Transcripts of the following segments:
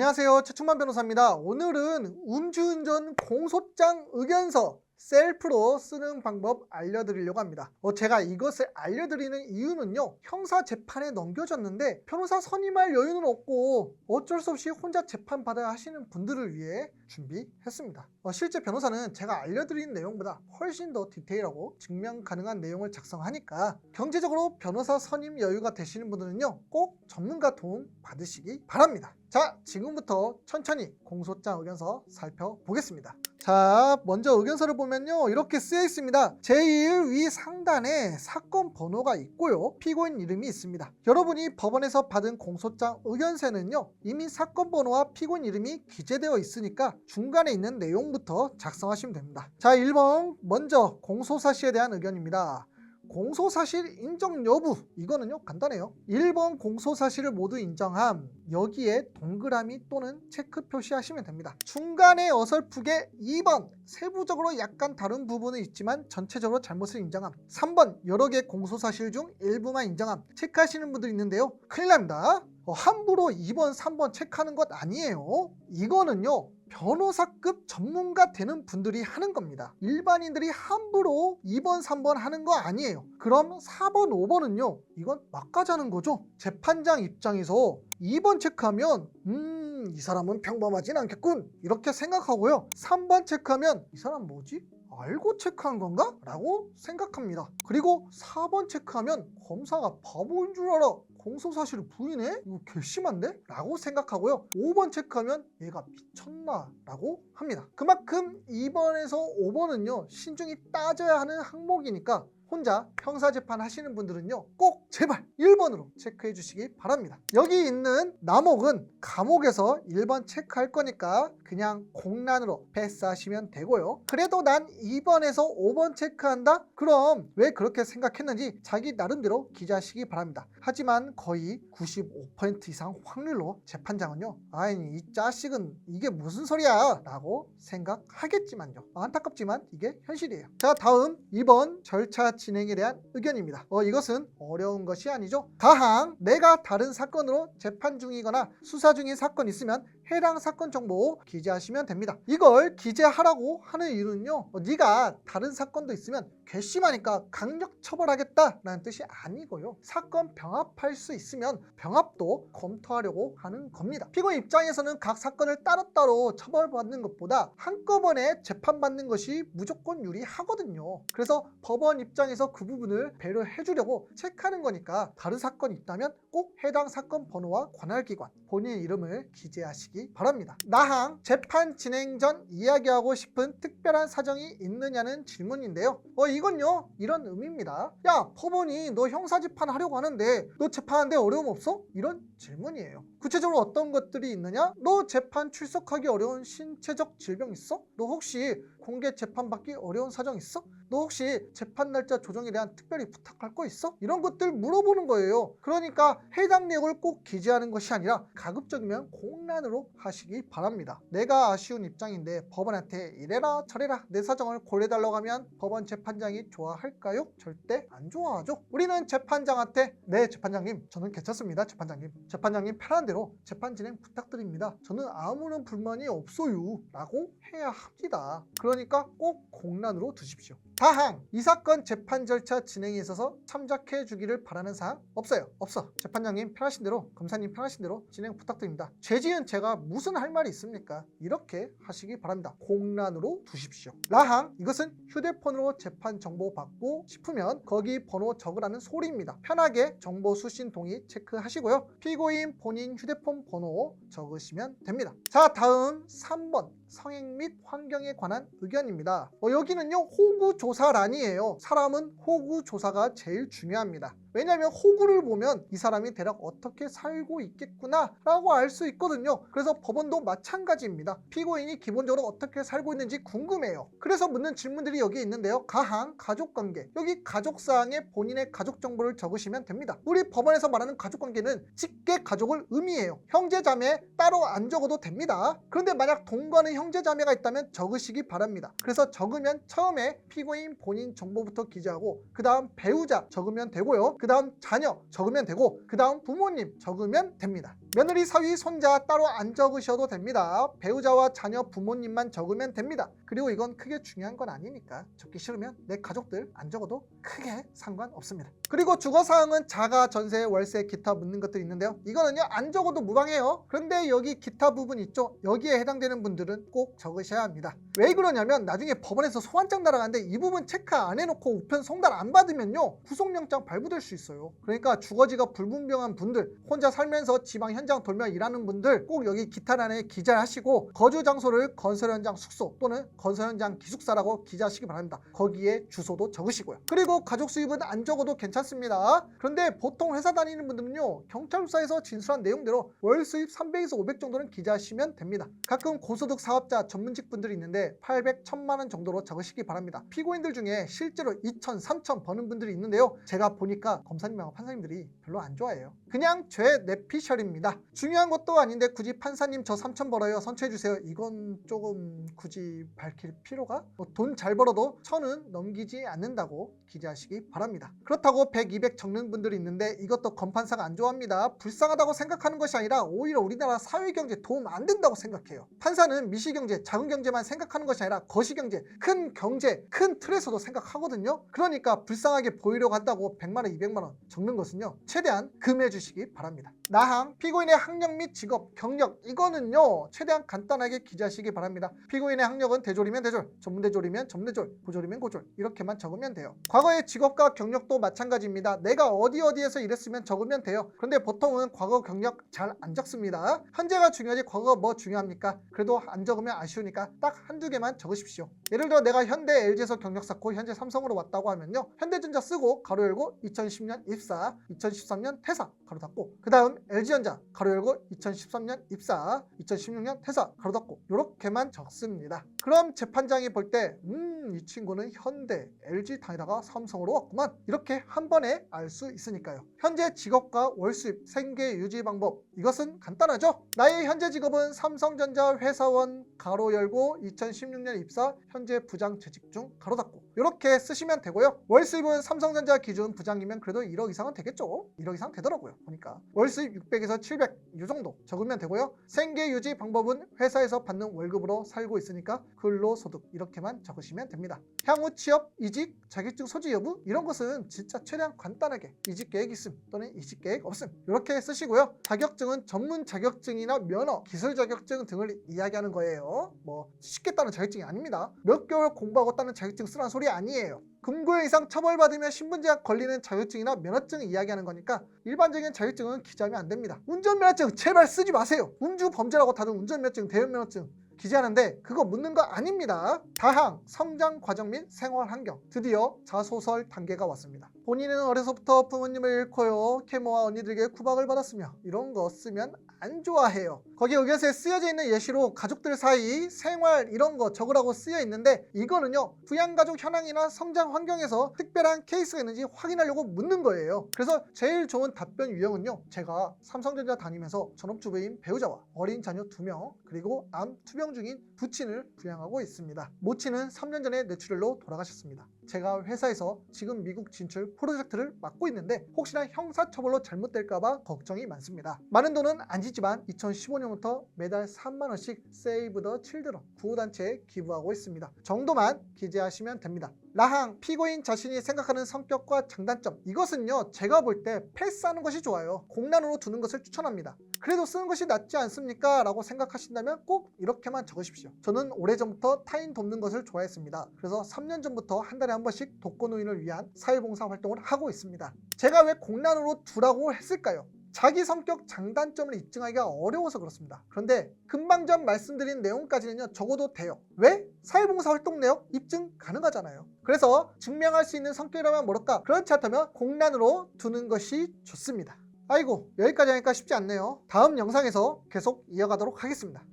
안녕하세요. 최충만 변호사입니다. 오늘은 음주운전 공소장 의견서 셀프로 쓰는 방법 알려드리려고 합니다. 어, 제가 이것을 알려드리는 이유는요. 형사 재판에 넘겨졌는데 변호사 선임할 여유는 없고 어쩔 수 없이 혼자 재판 받아야 하시는 분들을 위해 준비했습니다. 어, 실제 변호사는 제가 알려드리는 내용보다 훨씬 더 디테일하고 증명 가능한 내용을 작성하니까 경제적으로 변호사 선임 여유가 되시는 분들은요. 꼭 전문가 도움 받으시기 바랍니다. 자, 지금부터 천천히 공소장 의견서 살펴보겠습니다. 자, 먼저 의견서를 보면요. 이렇게 쓰여 있습니다. 제일 위 상단에 사건 번호가 있고요. 피고인 이름이 있습니다. 여러분이 법원에서 받은 공소장 의견서는요. 이미 사건 번호와 피고인 이름이 기재되어 있으니까 중간에 있는 내용부터 작성하시면 됩니다. 자, 1번 먼저 공소사실에 대한 의견입니다. 공소사실 인정 여부. 이거는요 간단해요. 1번 공소사실을 모두 인정함. 여기에 동그라미 또는 체크 표시하시면 됩니다. 중간에 어설프게 2번. 세부적으로 약간 다른 부분은 있지만 전체적으로 잘못을 인정함. 3번. 여러 개 공소사실 중 일부만 인정함. 체크하시는 분들 있는데요. 큰일 납니다. 어, 함부로 2번 3번 체크하는 것 아니에요. 이거는요 변호사급 전문가 되는 분들이 하는 겁니다. 일반인들이 함부로 2번, 3번 하는 거 아니에요. 그럼 4번, 5번은요. 이건 막가자는 거죠. 재판장 입장에서 2번 체크하면 음, 이 사람은 평범하진 않겠군. 이렇게 생각하고요. 3번 체크하면 이 사람 뭐지? 알고 체크한 건가? 라고 생각합니다. 그리고 4번 체크하면 검사가 바보인 줄 알아. 공소 사실을 부인해? 이거 괘씸한데? 라고 생각하고요. 5번 체크하면 얘가 미쳤나? 라고 합니다. 그만큼 2번에서 5번은요. 신중히 따져야 하는 항목이니까 혼자 형사재판 하시는 분들은요 꼭 제발 1번으로 체크해 주시기 바랍니다. 여기 있는 남옥은 감옥에서 1번 체크할 거니까 그냥 공란으로 패스하시면 되고요. 그래도 난 2번에서 5번 체크한다? 그럼 왜 그렇게 생각했는지 자기 나름대로 기재하시기 바랍니다. 하지만 거의 95% 이상 확률로 재판장은요 아니 이 자식은 이게 무슨 소리야? 라고 생각하겠지만요. 안타깝지만 이게 현실이에요. 자 다음 2번 절차 진행에 대한 의견입니다. 어, 이것은 어려운 것이 아니죠. 다항 내가 다른 사건으로 재판 중이거나 수사 중인 사건이 있으면 해당 사건 정보 기재하시면 됩니다. 이걸 기재하라고 하는 이유는요. 어, 네가 다른 사건도 있으면 괘씸하니까 강력 처벌하겠다라는 뜻이 아니고요. 사건 병합할 수 있으면 병합도 검토하려고 하는 겁니다. 피고인 입장에서는 각 사건을 따로따로 처벌받는 것보다 한꺼번에 재판받는 것이 무조건 유리하거든요. 그래서 법원 입장에서 그 부분을 배려해 주려고 체크하는 거니까 다른 사건이 있다면 꼭 해당 사건 번호와 관할기관 본인 이름을 기재하시기 바랍니다. 나항 재판 진행 전 이야기하고 싶은 특별한 사정이 있느냐는 질문인데요. 어 이건요 이런 의미입니다. 야 법원이 너 형사재판 하려고 하는데 너 재판하는데 어려움 없어? 이런 질문이에요. 구체적으로 어떤 것들이 있느냐? 너 재판 출석하기 어려운 신체적 질병 있어? 너 혹시 공개 재판 받기 어려운 사정 있어? 너 혹시 재판 날짜 조정에 대한 특별히 부탁할 거 있어? 이런 것들 물어보는 거예요. 그러니까 해당 내용을 꼭 기재하는 것이 아니라 가급적이면 공란으로 하시기 바랍니다. 내가 아쉬운 입장인데 법원한테 이래라 저래라 내 사정을 고려해달라고 하면 법원 재판장이 좋아할까요? 절대 안 좋아하죠. 우리는 재판장한테 네 재판장님 저는 괜찮습니다 재판장님 재판장님 편한 대로 재판 진행 부탁드립니다. 저는 아무런 불만이 없어요 라고 해야 합니다. 그러니까 꼭 공란으로 두십시오. 다항. 이 사건 재판 절차 진행에 있어서 참작해 주기를 바라는 사항 없어요. 없어. 재판장님 편하신 대로 검사님 편하신 대로 진행 부탁드립니다. 죄지은 제가 무슨 할 말이 있습니까? 이렇게 하시기 바랍니다. 공란으로 두십시오. 라항. 이것은 휴대폰으로 재판 정보 받고 싶으면 거기 번호 적으라는 소리입니다. 편하게 정보 수신 동의 체크하시고요. 피고인 본인 휴대폰 번호 적으시면 됩니다. 자 다음 3번 성행 및 환경에 관한 의견입니다. 어, 여기는요 호구 조사란이에요. 사람은 호구 조사가 제일 중요합니다. 왜냐하면 호구를 보면 이 사람이 대략 어떻게 살고 있겠구나 라고 알 수 있거든요. 그래서 법원도 마찬가지입니다. 피고인이 기본적으로 어떻게 살고 있는지 궁금해요. 그래서 묻는 질문들이 여기 있는데요. 가항, 가족관계. 여기 가족사항에 본인의 가족 정보를 적으시면 됩니다. 우리 법원에서 말하는 가족관계는 직계 가족을 의미해요. 형제 자매 따로 안 적어도 됩니다. 그런데 만약 동거하는 형제 자매가 있다면 적으시기 바랍니다. 그래서 적으면 처음에 피고인 본인 정보부터 기재하고 그 다음 배우자 적으면 되고요. 그 다음 자녀 적으면 되고 그 다음 부모님 적으면 됩니다. 며느리, 사위, 손자 따로 안 적으셔도 됩니다. 배우자와 자녀, 부모님만 적으면 됩니다. 그리고 이건 크게 중요한 건 아니니까 적기 싫으면 내 가족들 안 적어도 크게 상관없습니다. 그리고 주거사항은 자가, 전세, 월세, 기타 묻는 것들이 있는데요. 이거는요 안 적어도 무방해요. 그런데 여기 기타 부분 있죠? 여기에 해당되는 분들은 꼭 적으셔야 합니다. 왜 그러냐면 나중에 법원에서 소환장 날아가는데 이 부분 체크 안 해놓고 우편 송달 안 받으면요 구속영장 발부될 수 있어요. 그러니까 주거지가 불분명한 분들, 혼자 살면서 지방 현장 돌며 일하는 분들 꼭 여기 기타란에 기재하시고 거주 장소를 건설 현장 숙소 또는 건설 현장 기숙사라고 기재하시기 바랍니다. 거기에 주소도 적으시고요. 그리고 가족 수입은 안 적어도 괜찮습니다. 그런데 보통 회사 다니는 분들은요 경찰서에서 진술한 내용대로 월 수입 300에서 500 정도는 기재하시면 됩니다. 가끔 고소득 사업자 전문직 분들이 있는데 800, 1000만 원 정도로 적으시기 바랍니다. 피고인들 중에 실제로 2천, 3천 버는 분들이 있는데요. 제가 보니까 검사님하고 판사님들이 별로 안 좋아해요. 그냥 죄 내피셜입니다. 중요한 것도 아닌데 굳이 판사님 저 3천 벌어요 선처해 주세요. 이건 조금 굳이 밝힐 필요가 뭐 돈잘 벌어도 천은 넘기지 않는다고 기재하시기 바랍니다. 그렇다고 100, 200 적는 분들이 있는데 이것도 검판사가 안 좋아합니다. 불쌍하다고 생각하는 것이 아니라 오히려 우리나라 사회경제 도움 안 된다고 생각해요. 판사는 미시경제, 작은 경제만 생각하는 것이 아니라 거시경제, 큰 경제, 큰 틀에서도 생각하거든요. 그러니까 불쌍하게 보이려고 한다고 100만 원, 200만 원 적는 것은요. 최대한 금해 주시기 바랍니다. 나항, 피고 인의 학력 및 직업, 경력 이거는요. 최대한 간단하게 기재하시기 바랍니다. 피고인의 학력은 대졸이면 대졸, 전문대졸이면 전문대졸, 고졸이면 고졸 이렇게만 적으면 돼요. 과거의 직업과 경력도 마찬가지입니다. 내가 어디 어디에서 일했으면 적으면 돼요. 그런데 보통은 과거 경력 잘 안 적습니다. 현재가 중요하지 과거가 뭐 중요합니까? 그래도 안 적으면 아쉬우니까 딱 한두 개만 적으십시오. 예를 들어 내가 현대 LG에서 경력 쌓고 현재 삼성으로 왔다고 하면요. 현대전자 쓰고 가로 열고 2010년 입사, 2013년 퇴사 가로 닫고 그 다음 LG전자 가로 열고 2013년 입사, 2016년 퇴사 가로 닫고 이렇게만 적습니다. 그럼 재판장이 볼 때 음, 이 친구는 현대, LG 다니다가 삼성으로 왔구만. 이렇게 한 번에 알 수 있으니까요. 현재 직업과 월수입, 생계 유지 방법 이것은 간단하죠. 나의 현재 직업은 삼성전자 회사원 가로 열고 2016년 입사, 현재 부장 재직 중 가로 닫고 이렇게 쓰시면 되고요. 월수입은 삼성전자 기준 부장이면 그래도 1억 이상은 되겠죠. 1억 이상 되더라고요. 보니까 월수입 600에서 700이 정도 적으면 되고요. 생계 유지 방법은 회사에서 받는 월급으로 살고 있으니까 근로소득 이렇게만 적으시면 됩니다. 향후 취업, 이직, 자격증 소지 여부 이런 것은 진짜 최대한 간단하게 이직 계획 있음 또는 이직 계획 없음 이렇게 쓰시고요. 자격증은 전문 자격증이나 면허, 기술 자격증 등을 이야기하는 거예요. 뭐 쉽게 따는 자격증이 아닙니다. 몇 개월 공부하고 따는 자격증 쓰라는 소리 아니에요. 금고형 이상 처벌받으면 신분제약 걸리는 자격증이나 면허증 이야기하는 거니까 일반적인 자격증은 기재하면 안 됩니다. 운전면허증 제발 쓰지 마세요. 음주 범죄라고 다룬 운전면허증, 대연면허증 기재하는데 그거 묻는 거 아닙니다. 다항, 성장 과정 및 생활 환경 드디어 자소설 단계가 왔습니다. 본인은 어려서부터 부모님을 잃고요. 계모와 언니들에게 구박을 받았으며 이런 거 쓰면 안 좋아해요. 거기 의견서에 쓰여져 있는 예시로 가족들 사이 생활 이런 거 적으라고 쓰여 있는데 이거는요 부양가족 현황이나 성장 환경에서 특별한 케이스가 있는지 확인하려고 묻는 거예요. 그래서 제일 좋은 답변 유형은요 제가 삼성전자 다니면서 전업주부인 배우자와 어린 자녀 2명 그리고 암 투병 중인 부친을 부양하고 있습니다. 모친은 3년 전에 뇌출혈로 돌아가셨습니다. 제가 회사에서 지금 미국 진출 프로젝트를 맡고 있는데 혹시나 형사처벌로 잘못될까봐 걱정이 많습니다. 많은 돈은 안 지지만 2015년부터 매달 3만 원씩 세이브 더 칠드런 구호단체에 기부하고 있습니다. 정도만 기재하시면 됩니다. 라항 피고인 자신이 생각하는 성격과 장단점 이것은요 제가 볼 때 패스하는 것이 좋아요 공란으로 두는 것을 추천합니다 그래도 쓰는 것이 낫지 않습니까 라고 생각하신다면 꼭 이렇게만 적으십시오 저는 오래전부터 타인 돕는 것을 좋아했습니다 그래서 3년 전부터 한 달에 한 번씩 독거노인을 위한 사회봉사 활동을 하고 있습니다 제가 왜 공란으로 두라고 했을까요 자기 성격 장단점을 입증하기가 어려워서 그렇습니다. 그런데 금방 전 말씀드린 내용까지는요 적어도 돼요. 왜? 사회봉사 활동 내역 입증 가능하잖아요. 그래서 증명할 수 있는 성격이라면 모를까 그렇지 않다면 공란으로 두는 것이 좋습니다. 아이고 여기까지 하니까 쉽지 않네요. 다음 영상에서 계속 이어가도록 하겠습니다.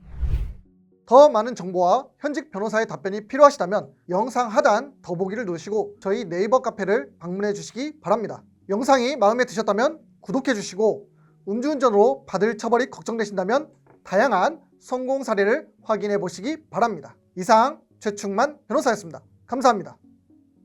더 많은 정보와 현직 변호사의 답변이 필요하시다면 영상 하단 더보기를 누르시고 저희 네이버 카페를 방문해 주시기 바랍니다. 영상이 마음에 드셨다면 구독해 주시고 음주운전으로 받을 처벌이 걱정되신다면 다양한 성공 사례를 확인해 보시기 바랍니다. 이상 최충만 변호사였습니다. 감사합니다.